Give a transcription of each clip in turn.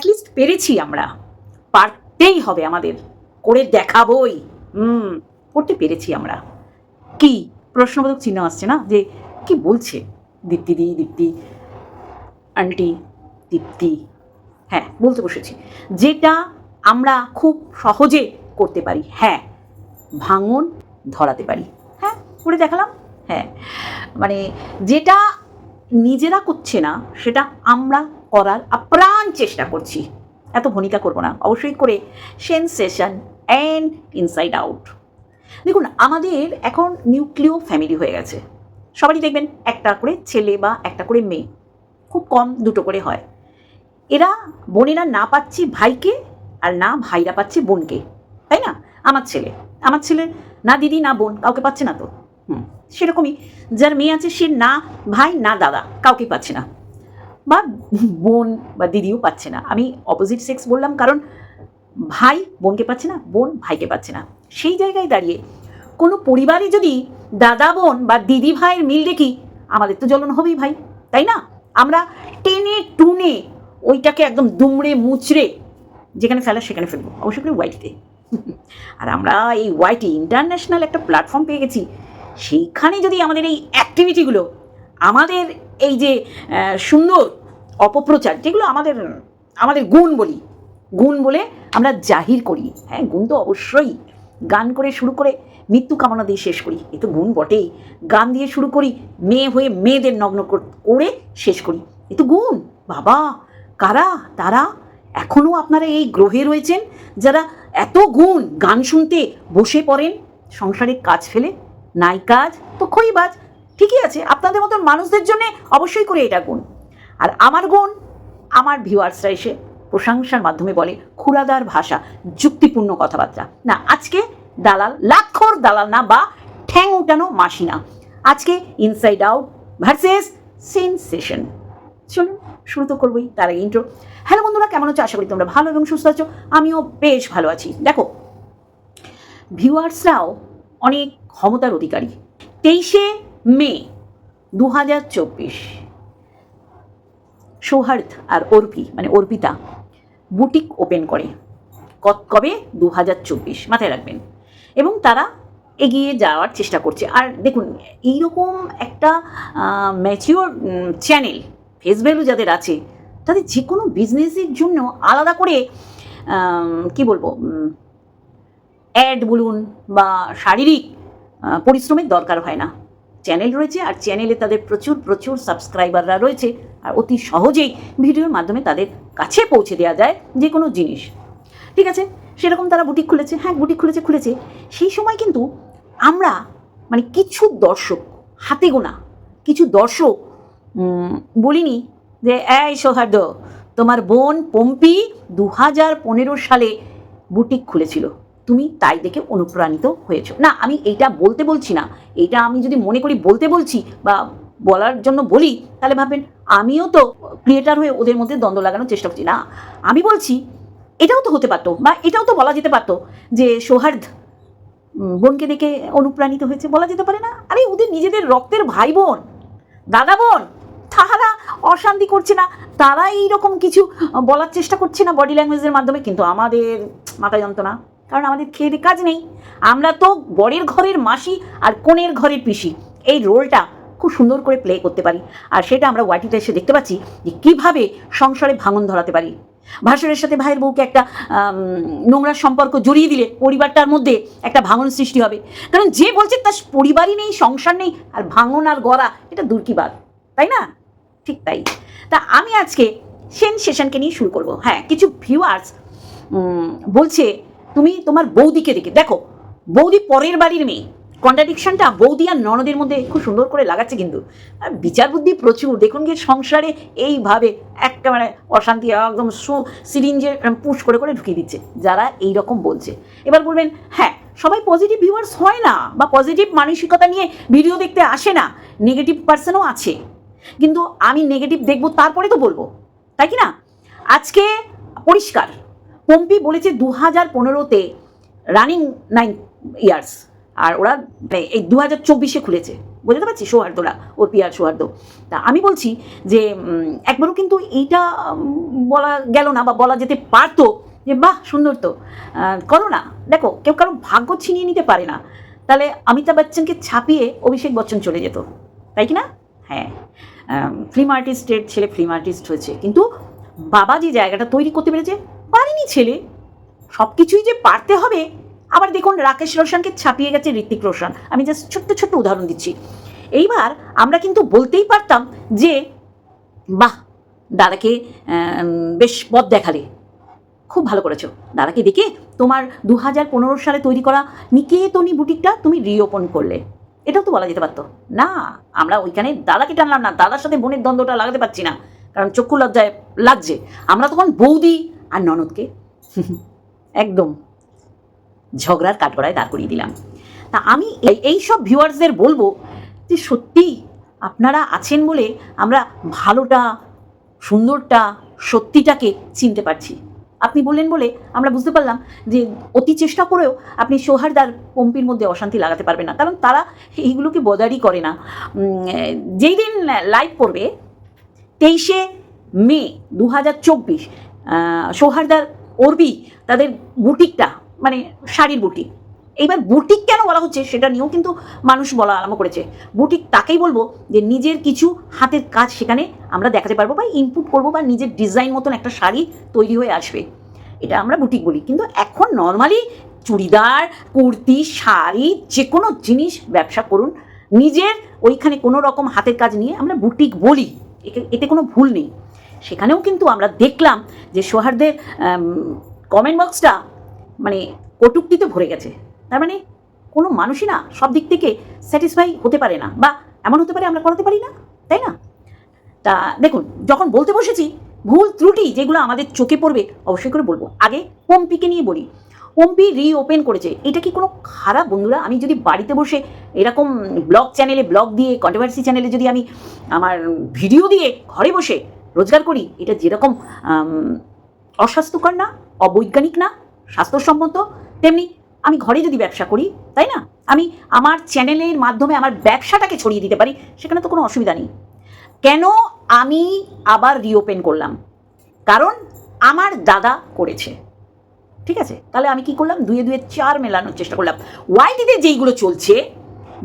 At least পেরেছি আমরা। পারতেই হবে আমাদের। করে দেখাবই। হুম, করতে পেরেছি আমরা। কি? প্রশ্নবোধক চিহ্ন আসছে না? যে কি বলছে? দীপ্তি, দি, দীপ্তি, আন্টি, দীপ্তি। হ্যাঁ বলতে বসেছি। যেটা আমরা খুব সহজে করতে পারি। হ্যাঁ ভাঙন ধরাতে পারি। হ্যাঁ করে দেখালাম। হ্যাঁ মানে যেটা নিজেরা করছে না, সেটা আমরা করার আপ্রাণ চেষ্টা করছি। এত ভূমিকা করব না। অবশ্যই করে সেন্সেশন অ্যান্ড ইনসাইড আউট। দেখুন, আমাদের এখন নিউক্লিয় ফ্যামিলি হয়ে গেছে। সবারই দেখবেন, একটা করে ছেলে বা একটা করে মেয়ে। খুব কম দুটো করে হয়। এরা বোনেরা না পাচ্ছে ভাইকে আর না ভাইরা পাচ্ছে বোনকে। তাই না? আমার ছেলে। আমার ছেলে না দিদি, না বোন, কাউকে পাচ্ছে না তো। হুম, সেরকমই। যার মেয়ে আছে, সে না ভাই, না দাদা কাউকে পাচ্ছে না। বা বোন বা দিদিও পাচ্ছে না। আমি অপোজিট সেক্স বললাম কারণ ভাই বোনকে পাচ্ছে না, বোন ভাইকে পাচ্ছে না। সেই জায়গায় দাঁড়িয়ে কোনো পরিবারে যদি দাদা বোন বা দিদি ভাইয়ের মিল দেখি, আমাদের তো জ্বলন হবেই ভাই, তাই না? আমরা টেনে টুনে ওইটাকে একদম দুমড়ে মুচড়ে যেখানে ফেলা সেখানে ফেলব অবশ্যই করে ওয়াইটিতে আর আমরা এই ওয়াইটি ইন্টারন্যাশনাল একটা প্ল্যাটফর্ম পেয়ে গেছি। সেইখানে যদি আমাদের এই অ্যাক্টিভিটিগুলো আমাদের এই যে সুন্দর অপপ্রচার, যেগুলো আমাদের আমাদের গুণ বলি। গুণ বলে আমরা জাহির করি। হ্যাঁ গুণ তো অবশ্যই। গান করে শুরু করে মৃত্যু কামনা দিয়ে শেষ করি। এ তো গুণ বটেই। গান দিয়ে শুরু করি, মেয়ে হয়ে মেয়েদের নগ্ন করে শেষ করি। এ তো গুণ। বাবা, কারা, তারা? এখনও আপনারা এই গ্রহে রয়েছেন যারা এত গুণ গান শুনতে বসে পড়েন, সংসারের কাজ ফেলে, নাই কাজ, তো খই বাজ, ঠিকই আছে। আপনাদের মতন মানুষদের জন্য অবশ্যই করে এটা গুণ। আর আমার গুণ, আমার ভিউয়ার্সরা এসে প্রশংসার মাধ্যমে বলে খুরাদার ভাষা, যুক্তিপূর্ণ কথাবার্তা। না, আজকে দালাল লাক্ষর দালাল না বা ঠ্যাং উঠানো মাসি না আজকে ইনসাইড আউট ভার্সেস সেনসেশন চলুন, শুরু তো করবোই তার আগে ইন্ট্রো হ্যালো বন্ধুরা, কেমন আছো? আশা করি তোমরা ভালো এবং সুস্থ আছো। আমিও বেশ ভালো আছি। দেখো, ভিউয়ার্সরাও অনেক ক্ষমতার অধিকারী। তেইশে মে দু হাজার চব্বিশ। সৌহার্দ আর অর্পি মানে অর্পিতা, বুটিক ওপেন করে। কবে? দু হাজার চব্বিশ। মাথায় রাখবেন। এবং তারা এগিয়ে যাওয়ার চেষ্টা করছে। আর দেখুন, এইরকম একটা ম্যাচিওর চ্যানেল ফেস ভ্যালু যাদের আছে, তাদের যে কোনো বিজনেসের জন্য আলাদা করে কি বলব অ্যাড বলুন বা শারীরিক পরিশ্রমের দরকার হয় না। চ্যানেল রয়েছে, আর চ্যানেলে তাদের প্রচুর প্রচুর সাবস্ক্রাইবাররা রয়েছে, আর অতি সহজেই ভিডিওর মাধ্যমে তাদের কাছে পৌঁছে দেওয়া যায় যে কোনো জিনিস। ঠিক আছে? সেরকম তারা বুটিক খুলেছে। হ্যাঁ বুটিক খুলেছে খুলেছে। সেই সময় কিন্তু আমরা মানে কিছু দর্শক, হাতে গোনা, কিছু দর্শক বলিনি যে, এই সৌহার্দ্য, তোমার বোন পম্পি দু হাজার পনেরো সালে বুটিক খুলেছিল। তুমি তাই দেখে অনুপ্রাণিত হয়েছো। না, আমি এইটা বলতে বলছি না। এইটা আমি যদি মনে করি বলতে বলছি বা বলার জন্য বলি, তাহলে ভাববেন আমিও তো ক্রিয়েটার হয়ে ওদের মধ্যে দ্বন্দ্ব লাগানোর চেষ্টা করছি। না, আমি বলছি এটাও তো হতে পারতো বা এটাও তো বলা যেতে পারতো যে সৌহার্দ বোনকে দেখে অনুপ্রাণিত হয়েছে বলা যেতে পারে না। আরে, ওদের নিজেদের রক্তের ভাই বোন দাদা বোন তাহারা অশান্তি করছে না। তারা এইরকম কিছু বলার চেষ্টা করছে না বডি ল্যাঙ্গুয়েজের মাধ্যমে। কিন্তু আমাদের মাথা যন্ত্রণা। কারণ আমাদের খেয়ে কাজ নেই। আমরা তো বরের ঘরের মাসি আর কোণের ঘরের পিসি। এই রোলটা খুব সুন্দর করে প্লে করতে পারি। আর সেটা আমরা ওয়াটিতে এসে দেখতে পাচ্ছি যে কীভাবে সংসারে ভাঙন ধরাতে পারি। ভাসুরের সাথে ভাইয়ের বউকে একটা নোংরা সম্পর্ক জড়িয়ে দিলে পরিবারটার মধ্যে একটা ভাঙন সৃষ্টি হবে। কারণ যে বলছে তার পরিবারই নেই, সংসার নেই, আর ভাঙন আর গড়া, এটা দূর কি বাদ তাই না? ঠিক তাই। তা আমি আজকে সেন সেশনকে নিয়ে শুরু করব। হ্যাঁ কিছু ভিউয়ার্স বলছে তুমি তোমার বৌদিকে দেখে দেখো, বৌদি পরের বাড়ির মেয়ে। কন্ট্রাডিকশনটা বৌদি আর ননদের মধ্যে খুব সুন্দর করে লাগাচ্ছে কিন্তু। বিচার বুদ্ধি প্রচুর। দেখুন গিয়ে সংসারে এইভাবে একেবারে অশান্তি, একদম সু সিরিঞ্জে পুশ করে করে ঢুকিয়ে দিচ্ছে। যারা এই রকম বলছে। এবার বলবেন হ্যাঁ সবাই পজিটিভ ভিউয়ার্স হয় না বা পজিটিভ মানসিকতা নিয়ে ভিডিও দেখতে আসে না। নেগেটিভ পার্সনও আছে। কিন্তু আমি নেগেটিভ দেখব, তারপরে তো বলব। তাই কি না? আজকে পরিষ্কার। পম্পি বলেছে দু হাজার পনেরোতে রানিং নাইন ইয়ার্স। আর ওরা মানে এই দু হাজার চব্বিশে খুলেছে। বুঝতে পারছি সৌহার্দ্যরা ওর পিয়ার সৌহার্দ্য। তা আমি বলছি যে একবারও কিন্তু এইটা বলা গেল না বা বলা যেতে পারতো যে, বাহ, সুন্দর তো। করো না। দেখো, কেউ কারও ভাগ্য ছিনিয়ে নিতে পারে না। তাহলে অমিতাভ বচ্চনকে ছাপিয়ে অভিষেক বচ্চন চলে যেত। তাই কি না? হ্যাঁ। ফিল্ম আর্টিস্টের ছেলে ফিল্ম আর্টিস্ট হয়েছে। কিন্তু বাবা যে জায়গাটা তৈরি করতে পেরেছে পারেনি ছেলে। সব কিছুই যে পারতে হবে, আবার দেখুন রাকেশ রোশনকে ছাপিয়ে গেছে ঋত্বিক রোশন। আমি জাস্ট ছোট্ট ছোট্ট উদাহরণ দিচ্ছি। এইবার আমরা কিন্তু বলতেই পারতাম যে, বাহ, দাদাকে বেশ পথ দেখালে। খুব ভালো করেছ। দাদাকে দেখে তোমার দু হাজার পনেরো সালে তৈরি করা নিকেতনী বুটিকটা তুমি রিওপন করলে। এটাও তো বলা যেতে পারতো। না, আমরা ওইখানে দাদাকে টানলাম না। দাদার সাথে বোনের দ্বন্দ্বটা লাগাতে পারছি না। কারণ চক্ষু লজ্জায় লাগছে। আমরা তখন বৌদি আর ননদকে? একদম। ঝগড়ার কাঠগড়ায় দাঁড় করিয়ে দিলাম। তা আমি এই- সব ভিউয়ার্সদের বলব যে সত্যি আপনারা আছেন বলে আমরা ভালোটা, সুন্দরটা, সত্যিটাকে চিনতে পারছি। আপনি বললেন বলে আমরা বুঝতে পারলাম যে অতি চেষ্টা করেও আপনি সৌহার্দার পম্পির মধ্যে অশান্তি লাগাতে পারবেন না। কারণ তারা এইগুলোকে বদারই করে না। যেই দিন লাইভ করবে, তেইশে মে দু হাজার চব্বিশ সৌহার্দার অর্বি তাদের বুটিকটা মানে শাড়ির বুটিক। এইবার বুটিক কেন বলা হচ্ছে সেটা নিয়েও কিন্তু মানুষ বলা আরম্ভ করেছে। বুটিক তাকেই বলব যে নিজের কিছু হাতের কাজ সেখানে আমরা দেখাতে পারব বা ইনপুট করব বা নিজের ডিজাইন মতন একটা শাড়ি তৈরি হয়ে আসবে। এটা আমরা বুটিক বলি। কিন্তু এখন নর্মালি চুড়িদার, কুর্তি, শাড়ি যে কোনো জিনিস ব্যবসা করুন, নিজের ওইখানে কোনো রকম হাতের কাজ নিয়ে আমরা বুটিক বলি। এতে কোনো ভুল নেই। সেখানেও কিন্তু আমরা দেখলাম যে সোহার্দের কমেন্ট বক্সটা মানে কটুক্তিতে ভরে গেছে। তার মানে কোনো মানুষই না সব দিক থেকে স্যাটিসফাই হতে পারে না বা এমন হতে পারে আমরা করাতে পারি না, তাই না? তা দেখুন, যখন বলতে বসেছি, ভুল ত্রুটি যেগুলো আমাদের চোখে পড়বে, অবশ্যই করে বলব। আগে পম্পিকে নিয়ে বলি। পম্পি রিওপেন করেছে। এটা কি কোনো খারাপ বন্ধুরা? আমি যদি বাড়িতে বসে এরকম ব্লগ চ্যানেলে ব্লগ দিয়ে কন্ট্রোভার্সি চ্যানেলে যদি আমি আমার ভিডিও দিয়ে ঘরে বসে রোজগার করি, এটা যেরকম অস্বাস্থ্যকর না, অবৈজ্ঞানিক না, স্বাস্থ্যসম্মত, তেমনি আমি ঘরে যদি ব্যবসা করি, তাই না? আমি আমার চ্যানেলের মাধ্যমে আমার ব্যবসাটাকে ছড়িয়ে দিতে পারি, সেখানে তো কোনো অসুবিধা নেই। কেন আমি আবার রিওপেন করলাম? কারণ আমার দাদা করেছে। ঠিক আছে? তাহলে আমি কি করলাম? দুয়ে দুয়ে চার মেলানোর চেষ্টা করলাম। ওয়াইটিতে যেইগুলো চলছে,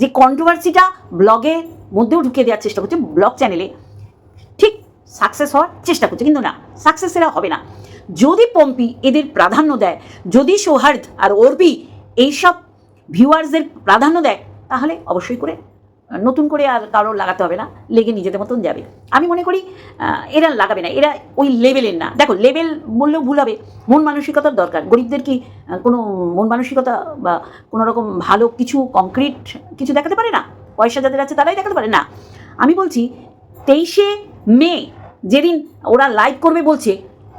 যে কন্ট্রোভার্সিটা ব্লগের মধ্যেও ঢুকিয়ে দেওয়ার চেষ্টা করছে ব্লগ চ্যানেলে সাকসেস হওয়ার চেষ্টা করছে। কিন্তু না সাকসেস এরা হবে না। যদি পম্পি এদের প্রাধান্য দেয়, যদি সৌহার্দ আর অর্পি এইসব ভিউয়ার্সদের প্রাধান্য দেয়, তাহলে অবশ্যই করে, নতুন করে আর কারোর লাগাতে হবে না, লেগে নিজেদের মতন যাবে। আমি মনে করি এরা লাগাবে না, এরা ওই লেভেলের না। দেখো লেভেল বললেও ভুল হবে। মন মানসিকতার দরকার। গরিবদের কি কোনো মন মানসিকতা বা কোনো রকম ভালো কিছু কংক্রিট কিছু দেখাতে পারে না? পয়সা যাদের আছে তারাই দেখাতে পারে না। আমি বলছি, তেইশে মে যেদিন ওরা লাইভ করবে বলছে,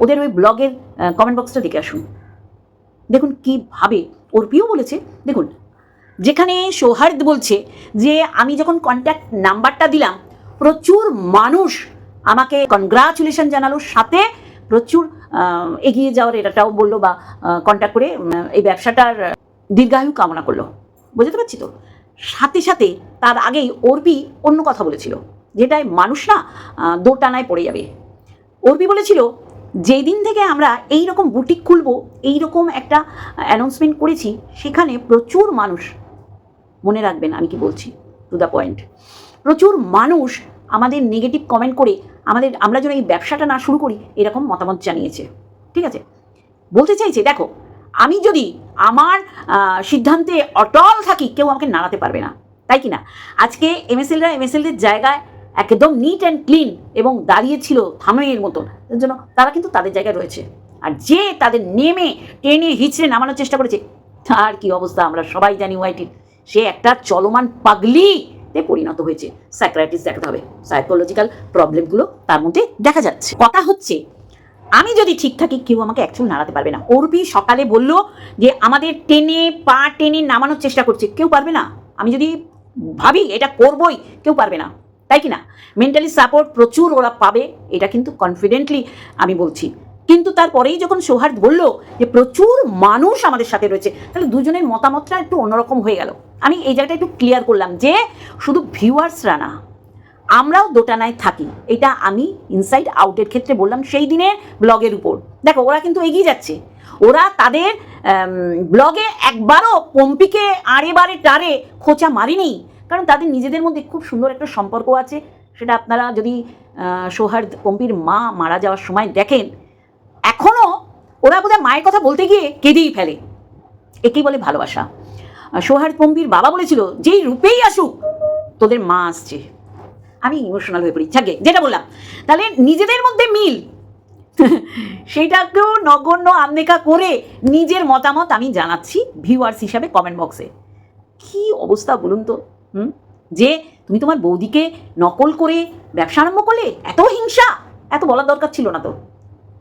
ওদের ওই ব্লগের কমেন্ট বক্সটা দেখে আসুন। দেখুন কীভাবে অর্পিও বলেছে, দেখুন, যেখানে সৌহার্দ বলছে যে, আমি যখন কন্ট্যাক্ট নাম্বারটা দিলাম, প্রচুর মানুষ আমাকে কনগ্রাচুলেশন জানালো, সাথে প্রচুর এগিয়ে যাওয়ার এটাটাও বলল বা কন্ট্যাক্ট করে এই ব্যবসাটার দীর্ঘায়ু কামনা করল। বুঝতে পারছি তো? সাথে সাথে তার আগেই অর্পি অন্য কথা বলেছিল। যেটায় মানুষ না দোটানায় পড়ে যাবে। অর্পি বলেছিল যেই দিন থেকে আমরা এই রকম বুটিক খুলবো এই রকম একটা অ্যানাউন্সমেন্ট করেছি, সেখানে প্রচুর মানুষ মনে রাখবেন আমি কি বলছি টু দ্য পয়েন্ট প্রচুর মানুষ আমাদের নেগেটিভ কমেন্ট করে, আমাদের, আমরা যেন এই ব্যবসাটা না শুরু করি, এরকম মতামত জানিয়েছে। ঠিক আছে? বলতে চাইছে, দেখো, আমি যদি আমার সিদ্ধান্তে অটল থাকি, কেউ আমাকে নাড়াতে পারবে না। তাই কি না? আজকে এমএসএলরা এমএসএলদের জায়গায় একদম নিট অ্যান্ড ক্লিন এবং দাঁড়িয়েছিল থামের মতন। এর জন্য তারা কিন্তু তাদের জায়গায় রয়েছে। আর যে তাদের নেমে টেনে হিচড়ে নামানোর চেষ্টা করেছে, তার কি অবস্থা আমরা সবাই জানি ওয়াইটির সে একটা চলমান পাগলিতে পরিণত হয়েছে। সাইক্রাটিস্ট দেখাতে হবে। সাইকোলজিক্যাল প্রবলেমগুলো তার মধ্যে দেখা যাচ্ছে। কথা হচ্ছে, আমি যদি ঠিক থাকি, কেউ আমাকে অ্যাকচুয়াল নাড়াতে পারবে না। অর্পি সকালে বলল যে, আমাদের টেনে, পা টেনে নামানোর চেষ্টা করছে। কেউ পারবে না। আমি যদি ভাবি এটা করবই, কেউ পারবে না। তাই কি না? মেন্টালি সাপোর্ট প্রচুর ওরা পাবে, এটা কিন্তু কনফিডেন্টলি আমি বলছি। কিন্তু তারপরেই যখন সৌহার্দ বলল যে প্রচুর মানুষ আমাদের সাথে রয়েছে, তাহলে দুজনের মতামতটা একটু অন্যরকম হয়ে গেল। আমি এই জায়গাটা একটু ক্লিয়ার করলাম যে শুধু ভিউয়ার্সরা না, আমরাও দোটানায় থাকি। এটা আমি ইনসাইড আউটের ক্ষেত্রে বললাম সেই দিনের ব্লগের উপর। দেখো, ওরা কিন্তু এগিয়ে যাচ্ছে। ওরা তাদের ব্লগে একবারও পম্পিকে আড়ে বারে টারে খোঁচা মারিনি। কারণ তাদের নিজেদের মধ্যে খুব সুন্দর একটা সম্পর্ক আছে। সেটা আপনারা যদি সৌহার্দ পম্পির মা মারা যাওয়ার সময় দেখেন এখনও ওরা বোধহয় মায়ের কথা বলতে গিয়ে কেঁদেই ফেলে। একেই বলে ভালোবাসা। আহ, সৌহার্দ পম্পির বাবা বলেছিল যেই রূপেই আসুক তোদের মা আসছে। আমি ইমোশনাল হয়ে পড়ি। যাকে যেটা বললাম। তাহলে নিজেদের মধ্যে মিল। সেইটাকেও নগণ্য আন্দেকা করে নিজের মতামত আমি জানাচ্ছি ভিউয়ার্স হিসাবে কমেন্ট বক্সে। কি অবস্থা বলুন তো? হুম? যে তুমি তোমার বৌদিকে নকল করে ব্যবসা আরম্ভ করলে এত হিংসা, এত বলার দরকার ছিল না তো।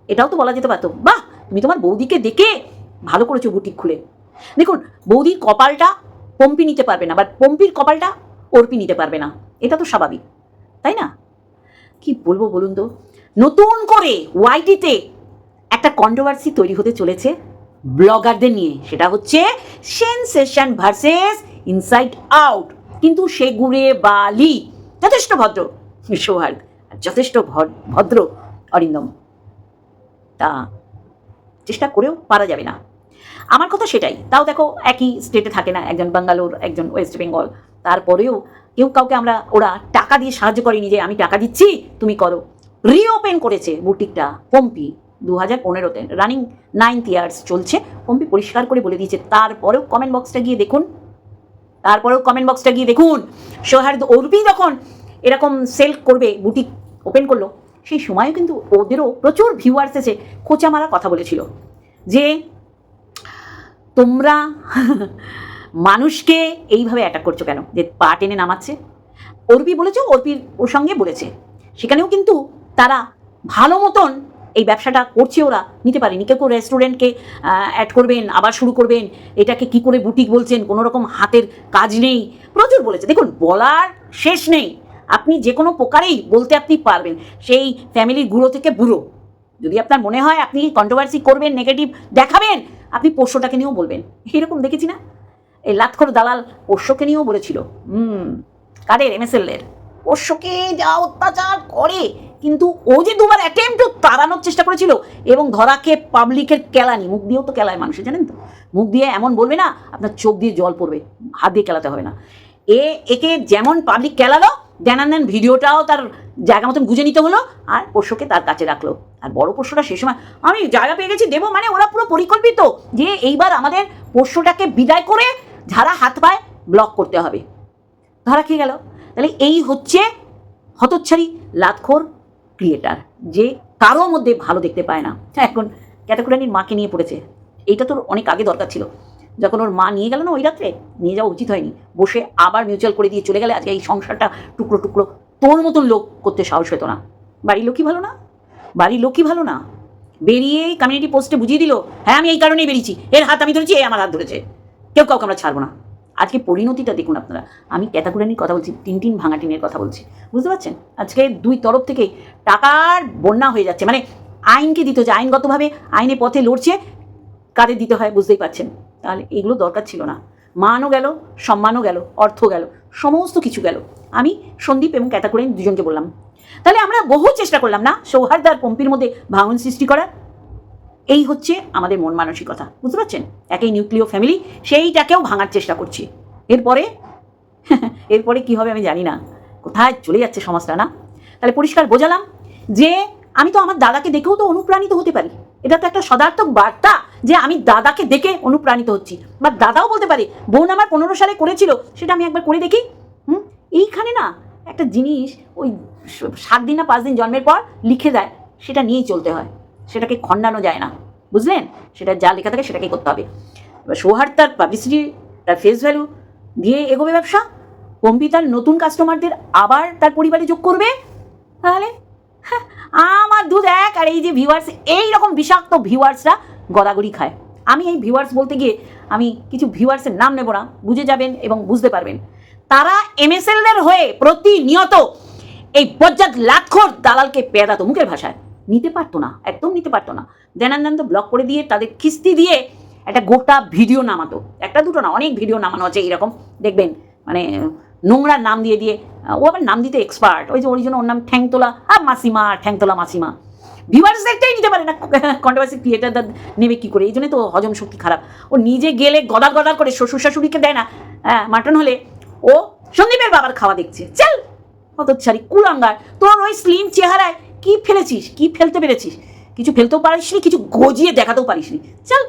এটাও তো বলা যেতে পারতো। বাহ! তুমি তোমার বৌদিকে দেখে ভালো করেছ বুটিক খুলে। দেখুন, বৌদির কপালটা পম্পি নিতে পারবে না বাট পম্পির কপালটা অর্পি নিতে পারবে না। এটা তো স্বাভাবিক, তাই না? কি বলব বলুন তো? নতুন করে ওয়াইটিতে একটা কন্ট্রোভার্সি তৈরি হতে চলেছে ব্লগারদের নিয়ে। সেটা হচ্ছে সেনসেশন ভার্সেস ইনসাইড আউট কিন্তু সে গুড়ে বালি যথেষ্ট ভদ্র। সৌহার্দ আর যথেষ্ট ভদ্র অরিন্দম। তা চেষ্টা করেও পারা যাবে না। আমার কথা সেটাই। তাও দেখো, একই স্টেটে থাকে না, একজন বাঙ্গালোর, একজন ওয়েস্ট বেঙ্গল তারপরেও কেউ কাউকে আমরা, ওরা টাকা দিয়ে সাহায্য করেনি যে, আমি টাকা দিচ্ছি, তুমি করো। রিওপেন করেছে বুটিকটা পম্পি দু হাজার পনেরোতে। রানিং নাইনথ ইয়ার্স চলছে। পম্পি পরিষ্কার করে বলে দিয়েছে। তারপরেও কমেন্ট বক্সটা গিয়ে দেখুন। তারপরেও কমেন্ট বক্সটা গিয়ে দেখুন। সোহার্দ অর্পি যখন এরকম সেল করবে বুটিক ওপেন করল, সেই সময়ও কিন্তু ওদেরও প্রচুর ভিউয়ার্স এসে খোঁচা মারা কথা বলেছিল। যে তোমরা মানুষকে এইভাবে অ্যাটাক করছ কেন? যে পা টেনে নামাচ্ছে। অর্পি বলেছে, অর্পির ওর সঙ্গে বলেছে। সেখানেও কিন্তু তারা ভালো মতন এই ব্যবসাটা করছে ওরা নিতে পারেনি। কেউ কেউ রেস্টুরেন্টকে অ্যাড করবেন, আবার শুরু করবেন। এটাকে কি করে বুটিক বলছেন? কোনো রকম হাতের কাজ নেই। প্রচুর বলেছে। দেখুন, বলার শেষ নেই। আপনি যে কোনো প্রকারেই বলতে আপনি পারবেন। সেই ফ্যামিলির গুঁড়ো থেকে বুড়ো। যদি আপনার মনে হয় আপনি কন্ট্রোভার্সি করবেন নেগেটিভ দেখাবেন, আপনি পোষ্যটাকে নিয়েও বলবেন। এরকম দেখেছি না? এই লাতখর দালাল পোষ্যকে নিয়েও বলেছিল। হুম, কাদের? পোষ্যকে যা অত্যাচার করে, কিন্তু ও যে দুবার অ্যাটেম্প তাড়ানোর চেষ্টা করেছিল, এবং ধরাকে পাবলিকের কেলানি, মুখ দিয়েও তো কেলায় মানুষে, জানেন তো? মুখ দিয়ে এমন বলবে না, আপনার চোখ দিয়ে জল পড়বে, হাত দিয়ে কেলাতে হবে না। এ, একে যেমন পাবলিক কেলালো দেনান দেন ভিডিওটাও তার জায়গা মতন গুজে নিতে হলো, আর পোষ্যকে তার কাছে রাখল। আর বড় পোষ্যটা সে সময়, আমি জায়গা পেয়ে গেছি, দেবো মানে ওরা পুরো পরিকল্পিত যে এইবার আমাদের পোষ্যটাকে বিদায় করে যারা হাত পায় ব্লক করতে হবে। ধরা খেয়ে গেল। তাহলে এই হচ্ছে হতচ্ছাড়ি লাতখোর ক্রিয়েটার যে কারও মধ্যে ভালো দেখতে পায় না। হ্যাঁ এখন ক্যাটাকুরানির মাকে নিয়ে পড়েছে। এইটা তোর অনেক আগে দরকার ছিল। যখন ওর মা নিয়ে গেল না ওই রাত্রে, নিয়ে যাওয়া উচিত হয়নি। বসে আবার মিউচুয়াল করে দিয়ে চলে গেলে আজকে এই সংসারটা টুকরো টুকরো তোর মতন লোক করতে সাহস হতো না। বাড়ির লোকই ভালো না? বাড়ির লোকই ভালো না? বেরিয়ে কমিউনিটি পোস্টে বুঝিয়ে দিল হ্যাঁ আমি এই কারণেই বেরিয়েছি। এর হাত আমি ধরেছি, এ আমার হাত ধরেছে। কেউ কাউকে আমরা ছাড়বো না। আজকে পরিণতিটা দেখুন আপনারা। আমি ক্যাতাকুরানির কথা বলছি টিন টিন ভাঙা টিনের কথা বলছি। বুঝতে পারছেন? আজকে দুই তরফ থেকে টাকার বন্যা হয়ে যাচ্ছে। মানে আইনকে দিতে হচ্ছে, আইনগতভাবে আইনে পথে লড়ছে কাদের দিতে হয়, বুঝতেই পারছেন? তাহলে এগুলো দরকার ছিল না। মানও গেল, সম্মানও গেল অর্থ গেল, সমস্ত কিছু গেল। আমি সন্দীপ এবং ক্যাতাকুরানি দুজনকে বললাম। তাহলে আমরা বহু চেষ্টা করলাম না সৌহার্দ্য আর পম্পির মধ্যে ভাঙন সৃষ্টি করার? এই হচ্ছে আমাদের মন মানসিকতা, বুঝতে পারছেন? একই নিউক্লিয় ফ্যামিলি সেইটাকেও ভাঙার চেষ্টা করছি। এরপরে এরপরে কি হবে আমি জানি না। কোথায় চলে যাচ্ছে সমাজটা, না? তাহলে পরিষ্কার বোঝালাম যে আমি তো আমার দাদাকে দেখেও তো অনুপ্রাণিত হতে পারি। এটা তো একটা সদার্থক বার্তা যে আমি দাদাকে দেখে অনুপ্রাণিত হচ্ছি। বা দাদাও বলতে পারে, বোন আমার পনেরো সালে করেছিল, সেটা আমি একবার করে দেখি। হুম? এইখানে না একটা জিনিস ওই সাত দিন না পাঁচ দিন জন্মের পর লিখে দেয়, সেটা নিয়েই চলতে হয়। সেটাকে খণ্ডানো যায় না। বুঝলেন? সেটা যা লেখা থাকে সেটাকেই করতে হবে। এবার সৌহার্দ তার পাবলিসিটি তার ফেস ভ্যালু দিয়ে এগোবে ব্যবসা? পম্পি তার নতুন কাস্টমারদের আবার তার পরিবারে যোগ করবে? তাহলে? হ্যাঁ, আমার দুধ এক আর এই যে ভিউয়ার্স এই রকম বিষাক্ত ভিউয়ার্সরা গড়াগড়ি খায়। আমি এই ভিউয়ার্স বলতে গিয়ে আমি কিছু ভিউয়ার্সের নাম নেব না বুঝে যাবেন এবং বুঝতে পারবেন। তারা এমএসএলদের হয়ে প্রতিনিয়ত এই বজ্জাত লাক্ষর দালালকে পেদাতো মুখের ভাষায়। নিতে পারতো না, একদম নিতে পারতো না। দেনান্দান তো ব্লক করে দিয়ে তাদের কিস্তি দিয়ে একটা গোটা ভিডিও নামাতো। একটা দুটো না, অনেক ভিডিও নামানো আছে এইরকম। দেখবেন মানে নোংরা নাম দিয়ে দিয়ে ও আবার নাম দিতে এক্সপার্ট ওই যে ওই জন্য ওর নাম ঠ্যাংতোলা আর মাসিমা, ঠ্যাংতোলা মাসিমা। ভিভার্সদেরটাই নিতে পারে না কন্ট্রোভার্সি ক্রিয়েটারদের নেবে কী করে? এই জন্যই তো হজম শক্তি খারাপ। ও নিজে গেলে গদা গদা করে শ্বশুর শাশুড়িকে দেয় না মাটন হলে ও সন্দীপের বাবার খাওয়া দেখছে। চল অত ছাড়ি কুলাঙ্গার। তোর ওই স্লিম চেহারায় কি ফেলেছিস? কি ফেলতে পেরেছিস? কিছু ফেলতেও পারিস নি, কিছু গজিয়ে দেখাতেও পারিস নি। চল,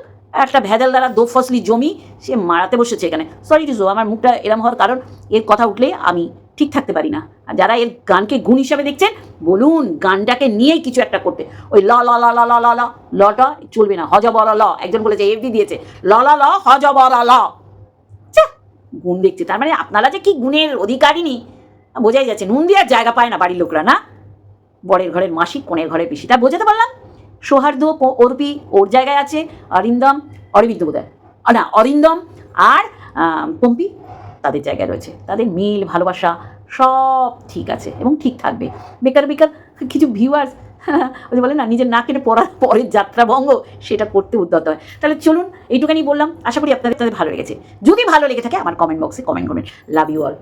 একটা ভেজাল দ্বারা দো ফসলি জমি, সে মারাতে বসেছে এখানে। সরি টু আমার মুখটা এরম হওয়ার কারণ এর কথা উঠলে আমি ঠিক থাকতে পারি না। আর যারা এর গানকে গুণ হিসাবে দেখছেন, বলুন গানটাকে নিয়েই কিছু একটা করতে। ওই ল ল ল ল ল ল লটা চলবে না। হজ বর ল, একজন বলেছে এফডি দিয়েছে। ল ল ল, হজ বর ল। গুণ দেখছে। তার মানে আপনারা যে কি গুণের অধিকারী নেই বোঝাই যাচ্ছে, নুন দিয়ে জায়গা পায় না বাড়ির লোকরা, না? বরের ঘরের মাসিক কোণের ঘরের পিসি। তা বোঝাতে পারলাম? সৌহার্দ্য অর্পি ওর জায়গায় আছে, অরিন্দম, অরবিন্দ বোধ না, অরিন্দম আর পম্পি তাদের জায়গায় রয়েছে। তাদের মিল, ভালোবাসা সব ঠিক আছে এবং ঠিক থাকবে। বেকার বেকার কিছু ভিউয়ার্স ওই বলে, না, নিজের না কেটে পড়ার পরের যাত্রাভঙ্গ সেটা করতে উদ্যত হয়। তাহলে চলুন, এইটুখানি বললাম। আশা করি আপনাদের তাদের ভালো লেগেছে। যদি ভালো লেগে থাকে, আমার কমেন্ট বক্সে কমেন্ট করবেন। Love you all